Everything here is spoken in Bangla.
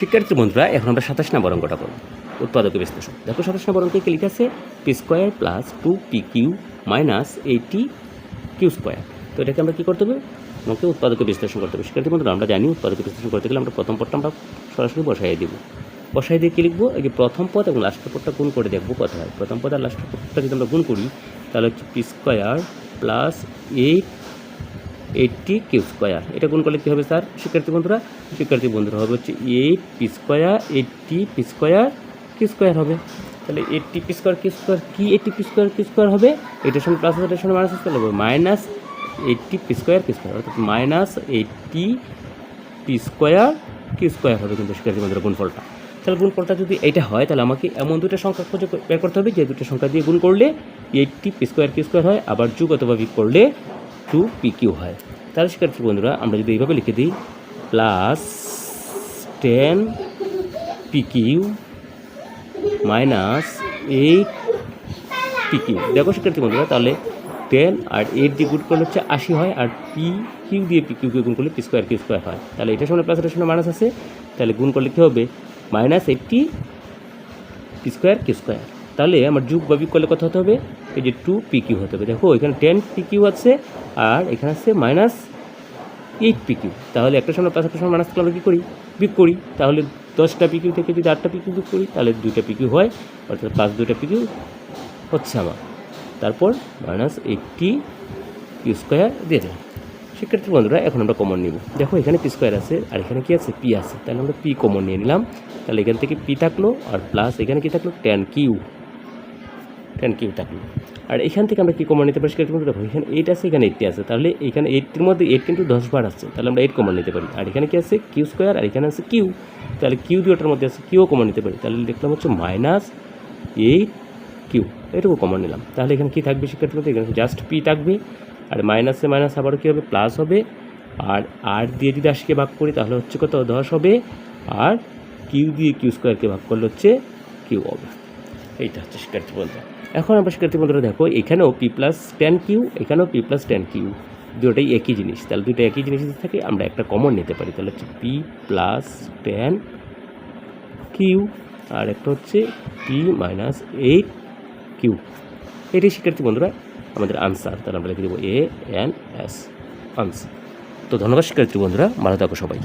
শিক্ষার্থী বন্ধুরা এখন আমরা সাতাশ নম্বর অঙ্কটা করব। উৎপাদক বিশ্লেষণ। দেখো সাতাশ নম্বর অঙ্কে কি লিখে আছে P square plus two P Q minus eighty Q square তো এটাকে আমরা কী করতে হবে? আমাকে উৎপাদক বিশ্লেষণ করতে হবে। শিক্ষার্থী বন্ধুরা, আমরা জানি উৎপাদক বিশ্লেষণ করতে গেলে আমরা প্রথম পদটা আমরা সরাসরি বসাই দিব। বসাই দিয়ে কী লিখব? এই যে প্রথম পদ এবং লাস্টের পদটা গুণ করে দেখব কত হয় প্রথম পদ আর লাস্টের পদটা যদি আমরা গুণ করি, তাহলে হচ্ছে P square plus eight eighty Q square. এটা গুণ করলে কী হবে স্যার? শিক্ষার্থী বন্ধুরা শিক্ষার্থী বন্ধুরা হবে হচ্ছে eight P square, eighty P square Q square হবে। তাহলে eighty P square Q square কি eighty P square Q square হবে? এটার সঙ্গে প্লাস এটার সঙ্গে মাইনাস আসতে হবে minus eighty P square Q square. অর্থাৎ minus eighty P square Q square হবে কিন্তু শিক্ষার্থী বন্ধুরা গুণফলটা। তাহলে গুণফলটা যদি এটা হয়, তাহলে আমাকে এমন দুটো সংখ্যা খুঁজে বের করতে হবে, যে দুটো সংখ্যা দিয়ে গুণ করলে eighty P square Q square হয়, আবার যুগ অথবা করলে টু পি কিউ হয়। তাহলে শিক্ষার্থী বন্ধুরা, আমরা যদি এইভাবে লিখে দিই plus ten P Q minus eight P Q. দেখো শিক্ষার্থী বন্ধুরা, তাহলে টেন আর এইট দিয়ে গুণ করলে হচ্ছে আশি হয়, আর পি কিউ দিয়ে পি কিউকে গুণ করলে পি স্কোয়ার কিউ স্কোয়ার হয়। তাহলে এটার সঙ্গে প্লাস এটার সঙ্গে মাইনাস আছে। তাহলে গুণ করলে কী হবে? Minus eighty P square Q square তাহলে আমার যুগ বা বিয়োগ করলে কত হতে হবে। এই যে টু পি কিউ হতে হবে। দেখো, এখানে টেন পি কিউ আছে আর এখানে আছে মাইনাস এইট পি কিউ তাহলে একটা সময় প্লাস একটা সময় মাইনাস আমরা কী করি? বিয়োগ করি। তাহলে দশটা পি কিউ থেকে যদি আটটা পি কিউ বিয়োগ করি, তাহলে দুইটা পি কিউ হয়। অর্থাৎ প্লাস দুইটা পি কিউ হচ্ছে আমার। তারপর মাইনাস এইটটি পি স্কোয়ার দিয়ে দিলাম। শিক্ষার্থী বন্ধুরা, এখন আমরা কমন নিব। দেখো, এখানে পি স্কোয়ার আছে আর এখানে কি আছে? পি আছে। তাহলে আমরা পি কমন নিয়ে নিলাম। তাহলে এখান থেকে পি থাকল আর প্লাস এখানে কি থাকল? টেন কিউ টেন কিউ থাকল আর এখান থেকে আমরা কি কমন নিতে পারি বন্ধুরা দেখো। এখানে এইট আছে, এখানে এইটটি আছে। তাহলে এখানে এইটটির মধ্যে এইট কিন্তু দশ বার আছে তাহলে আমরা এইট কমন নিতে পারি। আর এখানে কি আছে? কিউ স্কোয়ার আর এখানে আছে কিউ তাহলে কিউ দিয়ে ওটার মধ্যে আছে। কিউ কমন নিতে পারি। তাহলে দেখলাম হচ্ছে মাইনাস এইট কিউ এটুকু কমন নিলাম। তাহলে এখানে কী থাকবে শিক্ষার্থী বলতে এখানে জাস্ট পি থাকবে। আর মাইনাসে মাইনাস আবারও কী হবে? প্লাস হবে। আর আর দিয়ে যদি আশিকে ভাগ করি, তাহলে হচ্ছে কত? দশ হবে। আর কিউ দিয়ে কিউ স্কোয়ারকে ভাগ করলে হচ্ছে কিউ হবে। এইটা হচ্ছে শিক্ষার্থী বলতে এখন আমরা শিক্ষার্থী বন্ধুরা দেখো, এখানেও পি প্লাস টেন কিউ এখানেও পি প্লাস টেন কিউ দুটোই একই জিনিস। তাহলে দুটো একই জিনিস যদি থাকে, আমরা একটা কমন নিতে পারি। তাহলে হচ্ছে পি প্লাস টেন কিউ আর একটা হচ্ছে পি মাইনাস এইট কিউ এটাই শিক্ষার্থী বন্ধুরা আমাদের আনসার তাহলে আমরা লিখে দেবো এ এন এস আনসার তো ধন্যবাদ শিক্ষার্থী বন্ধুরা। ভালো থাকো সবাই।